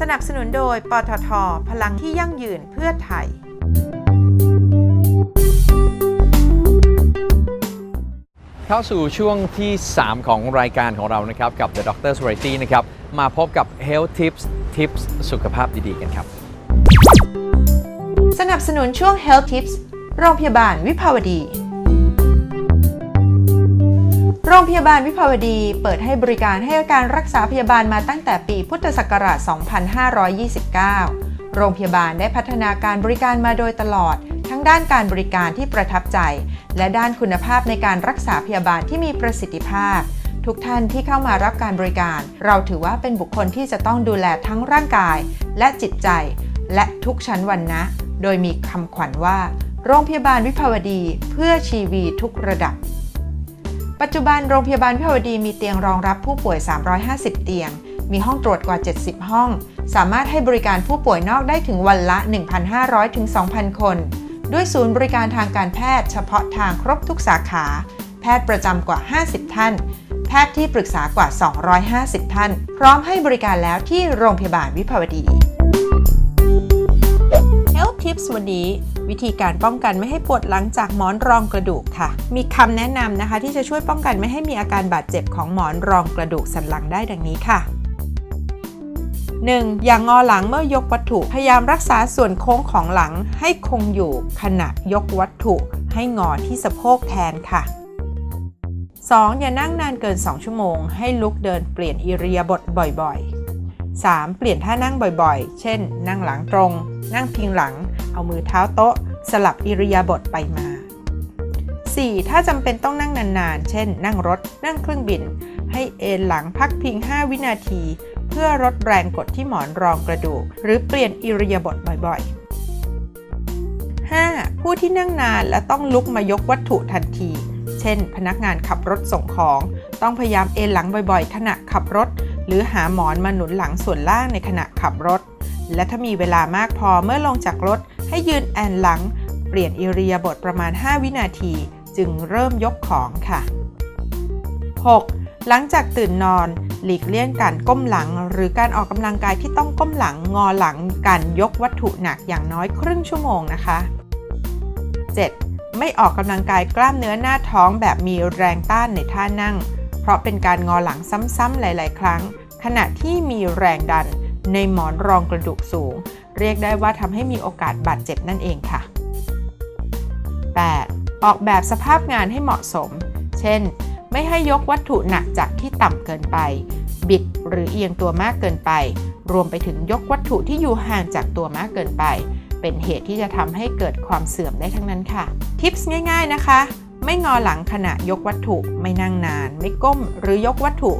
สนับสนุนโดย ปตท พลังที่ยั่งยืนเพื่อไทย เข้าสู่ช่วงที่ 3 ของรายการของเรานะครับ กับ The Doctor's Variety นะครับ มาพบกับ Health Tips Tips สุขภาพดี ๆ กันครับ สนับสนุนช่วง Health Tips โรงพยาบาลวิภาวดี โรงพยาบาลวิภาวดีเปิดให้บริการให้การรักษาพยาบาลมาตั้งแต่ปีพุทธศักราช 2529 โรงพยาบาลได้พัฒนาการบริการมาโดยตลอด ทั้งด้านการบริการที่ประทับใจ และด้านคุณภาพในการรักษาพยาบาลที่มีประสิทธิภาพ ทุกท่านที่เข้ามารับการบริการ เราถือว่าเป็นบุคคลที่จะต้องดูแลทั้งร่างกาย และจิตใจ และทุกชั้นวันนะ โดยมีคำขวัญว่า โรงพยาบาลวิภาวดี เพื่อชีวีทุกระดับ ปัจจุบันโรงพยาบาลวิภาวดีมีเตียงรองรับผู้ป่วย 350 เตียง มีห้องตรวจกว่า 70 ห้อง สามารถให้บริการผู้ป่วยนอกได้ถึงวันละ 1,500 ถึง 2,000 คน ด้วยศูนย์บริการทางการแพทย์ เฉพาะทางครบทุกสาขา แพทย์ประจำกว่า 50 ท่าน แพทย์ที่ปรึกษากว่า 250 ท่าน พร้อมให้บริการแล้วที่โรงพยาบาลวิภาวดี Health Tips วันนี้ วิธีการป้องกันไม่ให้ปวดหลังจากหมอนรองกระดูกค่ะ มีคำแนะนำนะคะ ที่จะช่วยป้องกันไม่ให้มีอาการบาดเจ็บของหมอนรองกระดูกสันหลังได้ดังนี้ค่ะ 1. อย่างงอหลังเมื่อยกวัตถุ พยายามรักษาส่วนโค้งของหลังให้คงอยู่ขณะยกวัตถุให้งอที่สะโพกแทนค่ะ 2. อย่านั่งนานเกิน 2 ชั่วโมง ให้ลุกเดินเปลี่ยนอิริยาบถบ่อยๆ 3. เปลี่ยนท่านั่งบ่อยๆ เช่น นั่งหลังตรง นั่งพิงหลัง เอามือเท้าโต๊ะ สลับอิริยาบถไปมา 4. ถ้าจำเป็นต้องนั่งนานๆ เช่น นั่งรถ นั่งเครื่องบิน ให้เอนหลังพักพิง 5 วินาที เพื่อลดแรงกดที่หมอนรองกระดูก หรือเปลี่ยนอิริยาบถบ่อยๆ 5. ผู้ที่นั่งนานและต้องลุกมายกวัตถุทันที เช่น พนักงานขับรถส่งของ ต้องพยายามเอนหลังบ่อยๆ ขณะขับรถ หรือหาหมอนมาหนุนหลังส่วนล่างในขณะขับรถ และถ้ามีเวลามากพอเมื่อลงจากรถ ให้ยืนแอนหลัง เปลี่ยนอิริยาบถประมาณ 5 วินาที จึงเริ่มยกของค่ะ 6. หลังจากตื่นนอน หลีกเลี่ยงการก้มหลัง หรือการออกกำลังกายที่ต้องก้มหลังงอหลังการยกวัตถุหนักอย่างน้อยครึ่งชั่วโมงนะคะ 7. ไม่ออกกำลังกายกล้ามเนื้อหน้าท้องแบบมีแรงต้านในท่านั่ง เพราะเป็นการงอหลังซ้ำๆหลาย ๆ ครั้ง ขณะที่มีแรงดัน ในหมอนรองกระดูกสูง เรียกได้ว่าทำให้มีโอกาสบาดเจ็บนั่นเองค่ะ 8. ออกแบบสภาพงานให้เหมาะสม เช่น ไม่ให้ยกวัตถุหนักจากที่ต่ำเกินไป บิดหรือเอียงตัวมากเกินไป รวมไปถึงยกวัตถุที่อยู่ห่างจากตัวมากเกินไป เป็นเหตุที่จะทำให้เกิดความเสื่อมได้ทั้งนั้นค่ะ ทิปส์ง่าย ๆนะคะ ไม่งอหลังขณะยกวัตถุ ไม่นั่งนาน ไม่ก้มหรือยกวัตถุ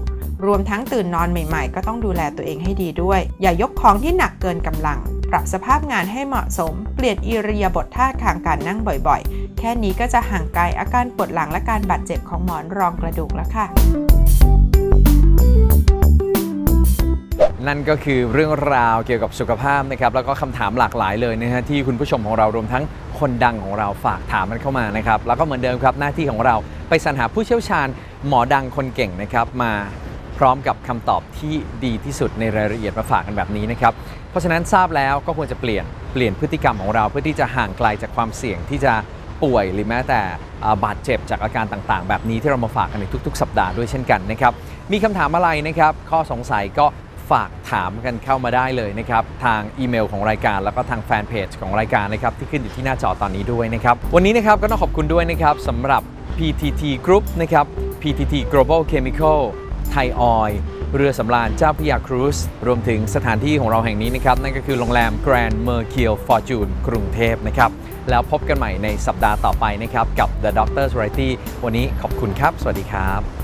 รวมทั้งตื่นนอนใหม่ๆ ก็ต้องดูแลตัวเองให้ดีด้วย อย่ายกของที่หนักเกินกำลัง ปรับสภาพงานให้เหมาะสม เปลี่ยนอิริยาบถท่าทางการนั่งบ่อยๆ แค่นี้ก็จะห่างไกลอาการปวดหลังและการบาดเจ็บของหมอนรองกระดูกแล้วค่ะนั่นก็คือเรื่องราวเกี่ยวกับสุขภาพนะครับแล้วก็คำถามหลากหลายเลยนะฮะที่คุณผู้ชมของเรารวมทั้งคนดังของเราฝากถามมันเข้ามานะครับแล้วก็เหมือนเดิมครับหน้าที่ของเราไปสรรหาผู้เชี่ยวชาญหมอดังคนเก่งนะครับมา พร้อมกับคำตอบที่ดีที่สุดในรายละเอียดมาฝากกันแบบนี้นะครับ เพราะฉะนั้นทราบแล้วก็ควรจะเปลี่ยนเปลี่ยนพฤติกรรมของเราเพื่อที่จะห่างไกลจากความเสี่ยงที่จะป่วยหรือแม้แต่บาดเจ็บจากอาการต่างๆ แบบนี้ที่เรามาฝากกันในทุก ๆ สัปดาห์ด้วยเช่นกันนะครับ มีคำถามอะไรนะครับ ข้อสงสัยก็ฝากถามกันเข้ามาได้เลยนะครับ ทางอีเมลของรายการแล้วก็ทางแฟนเพจของรายการนะครับที่ขึ้นอยู่ที่หน้าจอตอนนี้ด้วยนะครับ วันนี้นะครับก็ต้องขอบคุณด้วยนะครับสำหรับ PTT Group นะครับ PTT Global Chemical ยออยเรือสำราญเจ้าพยาครูซรวมถึงสถานที่ของเราแห่งนี้นะครับ นั่นก็คือโรงแรมแกรนด์เมอร์เคียวฟอร์จูนกรุงเทพนะครับ แล้วพบกันใหม่ในสัปดาห์ต่อไปนะครับ กับ The Doctor's Variety วันนี้ขอบคุณครับ สวัสดีครับ